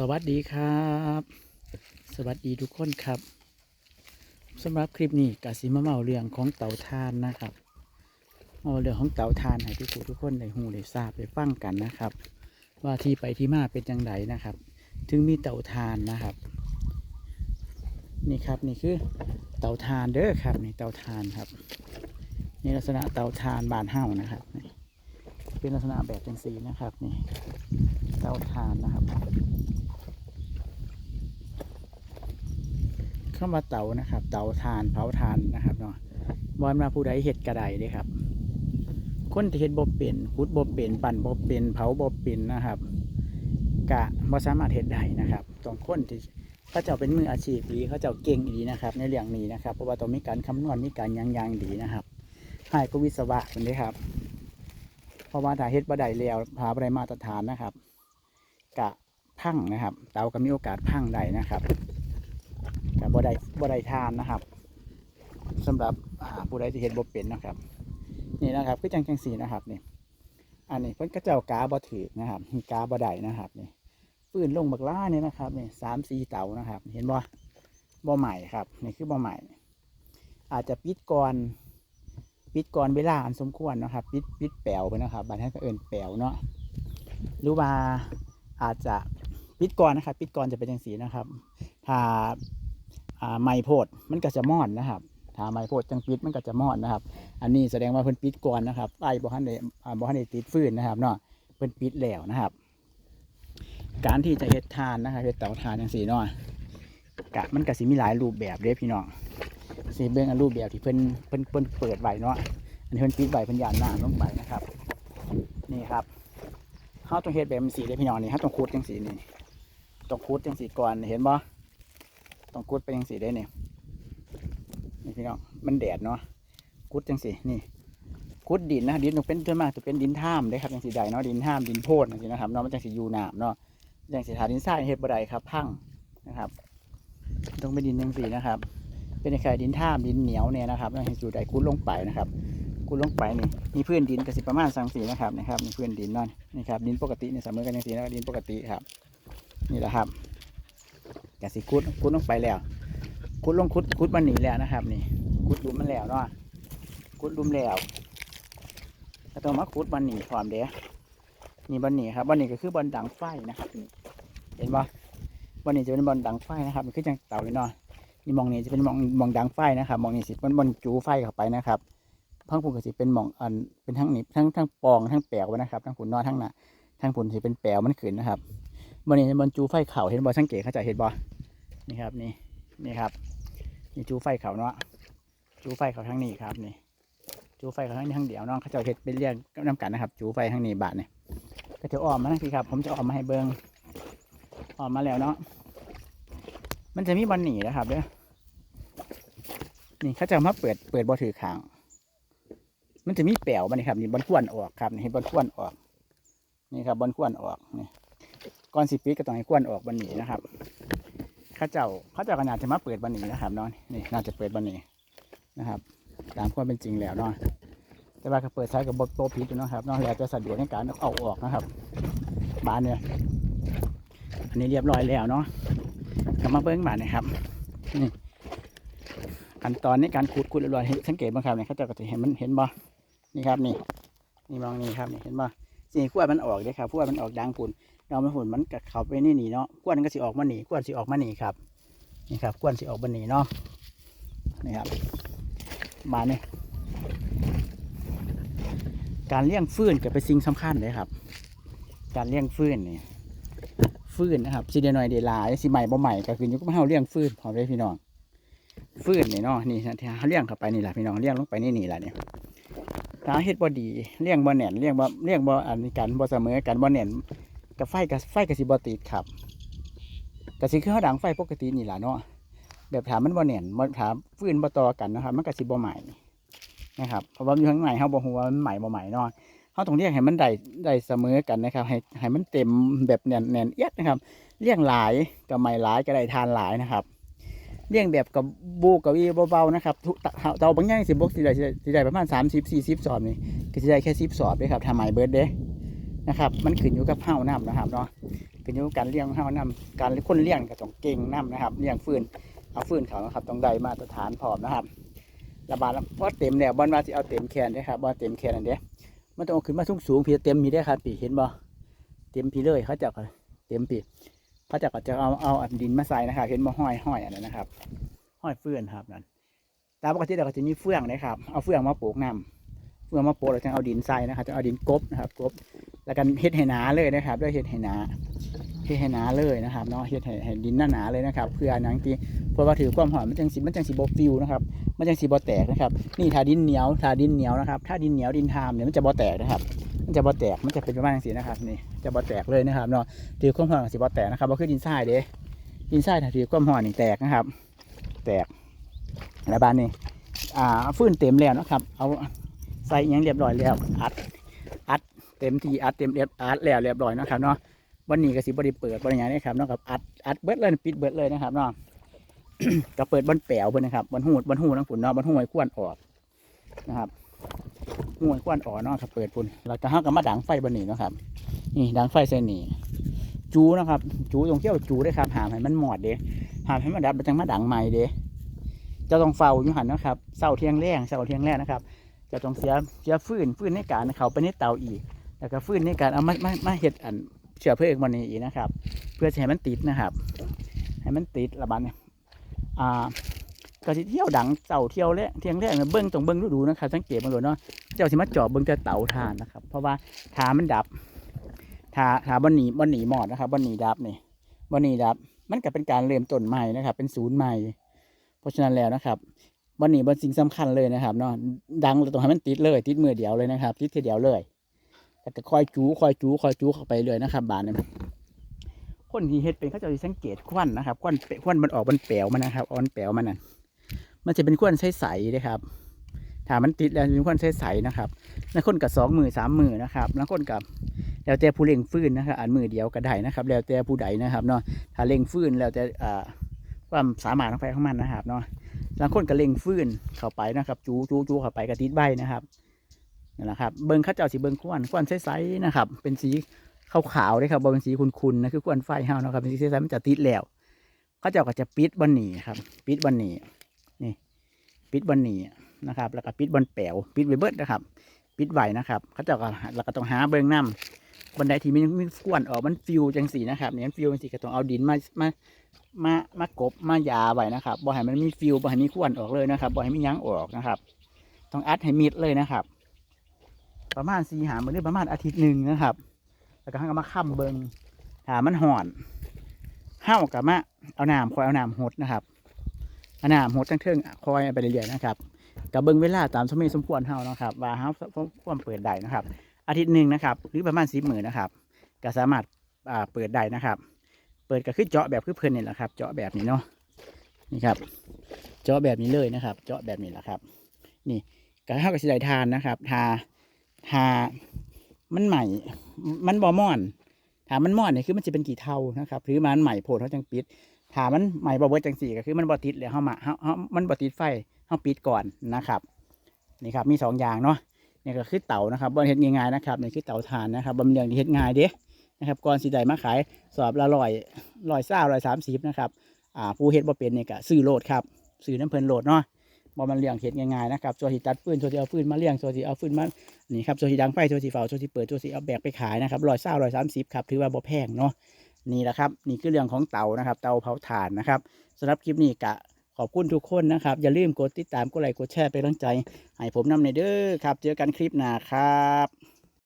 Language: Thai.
สวัสดีครับ สวัสดีทุกคนครับสำหรับคลิปนี้กาสิมาเมาเรื่องของเต่าทานนะครับเมาเรื่องของเต่าทานให้ทุกผู้ทุกคนได้หูได้ทราบได้ฟังกันนะครับ ว่าที่ไปที่มาเป็นยังไงนะครับ ถึงมีเต่าทานนะครับ นี่ครับนี่คือเต่าทานเด้อครับนี่เต่าทานครับนี่ลักษณะเต่าทานบานเห่านะครับนี่เป็นลักษณะแบบจังสีนะครับนี่เตาถ่านนะครับ เข้ามาเตานะครับ เตาถ่านเผาถ่านนะครับเนาะบอลมาผู้ใดเห็ดกระไดเด้ครับ คนที่เห็ดบบเป็นขุดบบเป็นปั่นบบเป็นเผาบบเป็นนะครับกะบ่สามารถเห็ดได้นะครับต้องคนที่เขาเจ้าเป็นมืออาชีพดีเขาเจ้าเก่งดีนะครับ ในเรื่องนี้นะครับ เพราะว่าต้องมีการคำนวณมีการยังยางดีนะครับให้ก็วิศวะคนนี้ครับ เพราะว่าถ้าเฮ็ดบ่ได้แล้วพาบ่ได้มาตรฐานนะครับ กะพังนะครับ เตาก็มีโอกาสพังได้นะครับ บ่ได้บ่ได้ทานนะครับสำหรับผู้ใดที่เฮ็ดบ่เป็นนะครับ นี่นะครับคือจังจังสีนะครับนี่อันนี้เพิ่นก็เจ้ากาบ่ถือนะครับกาบ่ได้นะครับนี่ปืนลงบักล่าเนี่ยนะครับนี่สามสี่เต่านะครับ เห็นบ่บ่ใหม่ครับนี่คือบ่ใหม่ อาจจะปิดก่อนปิดก่อนเวลาอันสมควรนะครับ ปิดปิดแปลวไปนะครับบางท่านก็เอิ้นแปลวเนาะหรือว่าอาจจะปิดก่อนนะครับ ปิดก่อนจะเป็นอย่างสีนะครับ ถ้า ไม่โพดมันก็จะมอดนะครับถ้าไม่โพดจังปิดมันก็จะมอดนะครับ อันนี้แสดงว่าเพิ่นปิดก่อนนะครับไอ้บ่ทันได้บ่ทันได้ติดฟื้นนะครับเนาะเพิ่นปิดแล้วนะครับ การที่จะเฮ็ดทานนะครับเฮ็ดเตาทานจังสีเนาะกะมันก็สิมีหลายรูปแบบเด้พี่น้องสิเบิ่งอันรูปแบบที่เพิ่นเพิ่นเพิ่นเปิดไว้เนาะอันนี้เพิ่นปิดไว้เพิ่นยานน้ำลงไปนะครับ นี่ครับเขาต้องเฮ็ดแบบสีเลยพี่น้องนี่เขาต้องคูดจังสีนี่ต้องคูดจังสีก่อนเห็นบ่ ต้องคูดไปจังสีได้เนี่ยนี่พี่น้องมันแดดเนาะคูดจังสีนี่คูดดินนะดินต้องเป็นส่วนมากจะเป็นดินท่ามเด้ครับจังสีใดเนาะดินท่ามดินโพดจังสีนะครับเนาะมันจังสีอยู่น้ำเนาะจังสีทาดินทรายเฮ็ดบ่ได้ครับพังนะครับต้องเป็นดินจังสีนะครับ เป็นไข่ดินท่ามดินเหนียวเนี่ยนะครับจังสีอยู่ใดคูดลงไปนะครับกูลงไปนี่มีพื้นดินกสิประมาณสังสีนะครับนะครับมีพื้นดินนั่นนี่ครับดินปกติเนี่ยเสมอกันย่างสีนะดินปกติครับ นี่แหละครับ กสิคุดคุดลงไปแล้ว คุดลงคุดคุดมันหนีแล้วนะครับ นี่ คุดหลุมมันแล้วเนาะคุดหลุมแล้วแล้วต้องมาคุดบันหนีพร้อมเด้นี่บันหนีครับบันหนีก็คือบอลดังไฟนะครับเห็นปะบันหนีจะเป็นบอลดังไฟนะครับมันคือจังเต่าเลยเนาะนี่มองนี่จะเป็นมองมองดังไฟนะครับมองนี่สิเป็นบอลจูไฟเข้าไปนะครับพังผุนก็สิเป็นมองอันเป็นทั้งนี้ทั้งทั้งปองทั้งแปลวนะครับทั้งผุนนอทั้งหน้าทั้งผุนสิเป็นแปลวมันขึ้นนะครับ บนนี้บนจูไฟเข่าเห็นบอสังเกตเขาจะเห็นบอนี่ครับนี่นี่ครับนี่จูไฟเข่าเนาะจูไฟเข่าทั้งนี้ครับนี่จูไฟเข่าทั้งนี้ทั้งเดียวเนาะเขาจะเห็นเป็นเรียงน้ำกันนะครับ จูไฟทั้งนี้บาทเนี่ยก็จะออมมาทั้งทีครับ ผมจะออมมาให้เบิงออมมาแล้วเนาะมันจะมีบอลหนีนะครับเด้อนี่เขาจะมาเปิดเปิดบอถือขาง มันจะมีแปลวมันนี่ครับนี่บอลขวนออกครับนี่บอลขวนออก นี่ครับบอลขวนออกนี่ ก้อนสิปีก็ต้องให้ขวนออกบันนี้นะครับข้าเจ้าข้าเจ้าก็น่าจะมาเปิดบันนี้นะครับเนาะนี่น่าจะเปิดบันนี้นะครับ ตามความเป็นจริงแล้วเนาะแต่ว่าก็เปิดใช้กับบทโตผิดอยู่นะครับเนาะแล้วจะสะดวกในการเอาออกนะครับ บานเนี่ยอันนี้เรียบร้อยแล้วเนาะกลับมาเบิ้งบานนะครับนี่ขั้นตอนในการขูดขูดเรียบร้อยเห็นสังเกตบ้างครับเนี่ยเขาเจ้าก็จะเห็นมันเห็นบ่นี่ครับนี่นี่มองนี่ครับนี่เห็นป่สีขั้วมันออกเลยครับขั้วมันออกดังปุ่น เราไม่หุ่นมันกัดเขาไปนี่หนีเนาะขั้วนก็สิออกมาหนีขั้วสิออกมาหนีครับนี่ครับขั้วสิออกมาหนีเนาะนี่ครับมาเนี่ยการเลี้ยงฟื้นก็เป็นสิ่งสำคัญเลยครับ การเลี้ยงฟื้นนี่ฟื้นนะครับสิเดนอยเดลายสิใหม่บ่ใหม่ก็คืออยุคเฮาเลี้ยงฟื้นพอมเลยพี่น้องฟื้นนี่เนาะนี่ที่เขาเลี้ยงเข้าไปนี่แหละพี่น้องเลี้ยงลงไปนี่นี่แหละเนี่ยถ้าเฮ็ดบ่ดีเลี้ยงบ่แน่นเลี้ยงบ่เลี้ยงบ่อันนี้กันบ่เสมอกันบ่แน่น กับไฟกับไฟกับสิบติดครับก็สิคือเฮาดังไฟปกตินี่แหละเนาะแบบถามมันบ่แน่นบ่ถามฟื้นบ่ต่อกันนะครับ มันก็สิบ่ใหม่นะครับเพราะว่าอยู่ข้างในเฮาบ่ฮู้ว่ามันใหม่บ่ใหม่เนาะเฮาต้องเลี้ยงให้มันได้ได้เสมอกันนะครับ ให้ให้มันเต็มแบบแน่นแน่นเอียดนะครับเลี้ยงหลายก็ใหม่หลายก็ได้ทานหลายนะครับเลี้ยงแบบกับบูกับวีเบาๆนะครับทุกเตาบางอย่างสิบกสิได้สิได้ประมาณสามสิบสี่สิบสอบนี่ก็สิได้แค่สิบสอบเลยครับทำไมเบิร์ดเด้ นะครับ มันขึ้นอยู่กับเผาน้ำนะครับเนาะขึ้นอยู่กับการเลี้ยงของเฮานํการคนเลี้ยงก็ต้องเก่งนํนะครับเลี้ยงฟืนเอาฟืนเขานะครับต้องได้มาตรฐานพร้อมนะครับ ระบาดแล้วพอเต็มแล้วบอลว่าสิเอาเต็มแขนเด้อครับบ่เต็มแขนอันเด้มันต้องขึ้นมาสูงสูงพี่เต็มมีได้ครับพี่เห็นบ่เต็มพี่เลยเขาจะเอาเต็มพี่เขาจะก็จะเอาเอาอันดินมาใส่นะครับ เห็นบ่ห้อยห้อยอันนั้นนะครับ ห้อยเฟื่อนครับนั่นตามปกติเราก็จะมีเฟื่องนะครับ เอาเฟื่องมาปลูกน้ำ เฟื่อมาโปลูกแล้วจะเอาดินใส่นะครับจะเอาดินกบนะครับกบแล้วกันเฮ็ดให้หนาเลยนะครับด้วยเฮ็ดให้หนาเฮ็ดให้หนาเลยนะครับเนาะเฮ็ดให้ให้ดินหนาๆเลยนะครับ เพื่อนังที่เพราะว่าถือความหอมมันจังสิมันจังสิบฟิวนะครับมันจังสิบแตกนะครับ นี่ถ้าดินเหนียวถ้าดินเหนียวนะครับถ้าดินเหนียวดินทามเนี่ยมันจะบ่แตกนะครับมันจะบ่แตกมันจะเป็นประมาณจังซี่นะครับนี่จะบ่แตกเลยนะครับเนาะถือความหอมสิบ่แตกนะครับบ่คือดินทรายเด้ดินทรายถ้าถือความหอมนี่แตกนะครับ แตกแล้วบ้านนี้อ่าฟื้นเต็มแล้วนะครับ เอา ใส่ยังเรียบร้อยแล้วอัดอัดเต็มที่อัดเต็มเรียบอัดแล้วเรียบร้อยนะครับเนาะวันนี้ก็สิบริเปิดบริญญางนี้ครับเนาะครับอัดอัดเบิดเลยปิดเบิดเลยนะครับเนาะก็เปิดบนแปวเพิ่นนะครับบนหูบนหูทั้งฝุ่นเนาะบนหูไอ้ขวนออกนะครับหูไอ้ขวนออกเนาะครับเปิดฝุ่นเราจะห้ากับมาดังไฟบนนี้นะครับ นี่ดังไฟเส้นนี้จูนะครับ จูตรงเที่ยวจูได้ครับหามให้มันหมอดเด้หามให้มันดับมันจังมาดังใหม่เด้จะต้องเฝ้าอยู่หันนะครับเสาเที่ยงแรงเสาเทียงแรงนะครับ จะต้องเสียเสียฟืนฟืนในการเขาไปในเตาอีก แล้วก็ฟืนในการเอามามามาเห็ดอันเชื้อเพลิงมันนี้อีกนะครับ เพื่อจะให้มันติดนะครับ ให้มันติดระบาดเนี่ยอ่าก็สิเที่ยวดังเต่าเที่ยวและเที่ยงแรกเนี่ยเบิ้งตรงเบิ้งดูดูนะครับสังเกตมาดูเนาะเจ้าสิมาเจาะเบิ้งแต่เต่าทานนะครับ เพราะว่าทามันดับทาทาบนหนีบนหนีหมอดนะครับบนหนีดับนี่บนหนีดับ มันก็เป็นการเริ่มต้นใหม่นะครับ เป็นศูนย์ใหม่ เพราะฉะนั้นแล้วนะครับ วันนี้เป็นสิ่งสำคัญเลยนะครับเนาะดังเราต้องให้มันติดเลย ติดมือเดียวเลยนะครับ ติดทีเดียวเลยแล้วก็คอยจูคอยจูคอยจูเข้าไปเลยนะครับ บานเนี่ยคนที่เฮ็ดเป็นเขาจะสังเกตควันนะครับควันเปควันมันออกมันแปลวมันนะครับออนแปลวมันนั่นมันจะเป็นควันใสๆนะครับถ้ามันติดแล้วเป็นควันใสๆนะครับแล้วคนกับสองมือสามมือนะครับแล้วคนกับแล้วแต่ผู้เล่งฟื้นนะครับอันมือเดียวก็ได้นะครับ แล้วแต่ผู้ใดนะครับเนาะถ้าเล่งฟื้นแล้วแต่อ่าความสามารถของใครของมันนะครับเนาะ บางคนก็เล็งฟื้นเข้าไปนะครับ จูจูจูเข้าไปกระติดใบนะครับนั่นแหละครับเบิ้งข้าเจ้าสีเบิ้งควันควันใสๆนะครับ เป็นสีขาวๆเลยครับบ่เป็นสีขุ่นๆนะคือควันไฟเฮานะครับเป็นสีใสๆมันจะติดแล้วเขาเจ้าก็จะปิดบันหนีครับ ปิดบันหนีนี่ ปิดบันหนีนะครับ แล้วก็ปิดบันแปวปิดไวเบิดนะครับ ปิดไวนะครับเขาเจ้าก็แล้วก็ต้องหาเบิ้งน้ำ บันไดที่มันมีควันออกมันฟิวจังสีนะครับเนี่ยมันฟิวจังสีก็ต้องเอาดินมา มามามากบมายาไว้นะครับบ่ให้มันมีฟิวบ่ให้มีควันออกเลยนะครับบ่ให้มียั้งออกนะครับ ต้องอัดให้มิดเลยนะครับ ประมาณสี่หามือหรือประมาณอาทิตย์หนึ่งนะครับ แล้วก็ให้กมาค้ำเบิงถามันห่อนห้าวกับมาเอาน้ำคอยเอาน้ำหดนะครับเอาน้ำหดทั้งเทิงคอยไปเรื่อยๆนะครับกับเบิงเวลาตามสมัยสมควรเฮานะครับ ว่าเฮาความเปิดได้นะครับ อาทิตย์หนึ่งนะครับ หรือประมาณสิบหมื่นนะครับ ก็สามารถอ่าเปิดได้นะครับ เปิดก็คือเจาะแบบคือเพิ่นนี่แหละครับ เจาะแบบนี้เนาะนี่ครับ เจาะแบบนี้เลยนะครับ เจาะแบบนี้แหละครับ นี่ก็เท่ากับสิได้ทานนะครับ ทาทามันใหม่ มันบอม่อนถามันม่อนเนี่ยคือมันจะเป็นกี่เท่านะครับหรือมันใหม่โพดเขาจังปิดถามันใหม่บอเบิร์จังสี่ก็คือมันบอติดแล้วเขามาเขาเขามันบอติดไฟเขาปิดก่อนนะครับ นี่ครับมีสองอย่างเนาะ นี่ก็คือเต่านะครับบนเฮ็ดง่ายๆนะครับนี่คือเตาถ่านนะครับบำเรืองที่เฮ็ดง่ายเด้นะครับก่อนสิได้มาขายสอบละร้อยร้อยเศร้าร้อยสามสิบนะครับอ่าผู้เฮ็ดบ่เป็นเนี่ยก็ซื้อโหลดครับซื้อน้ำเพลินโหลดเนาะบ่มันเลี้ยงเฮ็ดง่ายๆนะครับตัวที่ตัดฟืนตัวที่เอาฟืนมาเลี้ยงตัวที่เอาฟืนมา นี่ครับตัวที่ดังไฟตัวที่เฝ้าตัวที่เปิดตัวที่เอาแบกไปขายนะครับร้อยเศร้าร้อยสามสิบครับ ถือว่าบ่แพงเนาะ นี่แหละครับ นี่คือเรื่องของเตานะครับ เตาเผาถ่านนะครับสำหรับคลิปนี้ก็ ขอบคุณทุกคนนะครับ อย่าลืมกดติดตามกดไลค์กดแชร์เป็นกำลังใจ ให้ผมนำในเด้อครับ เจอกันคลิปหน้าครับ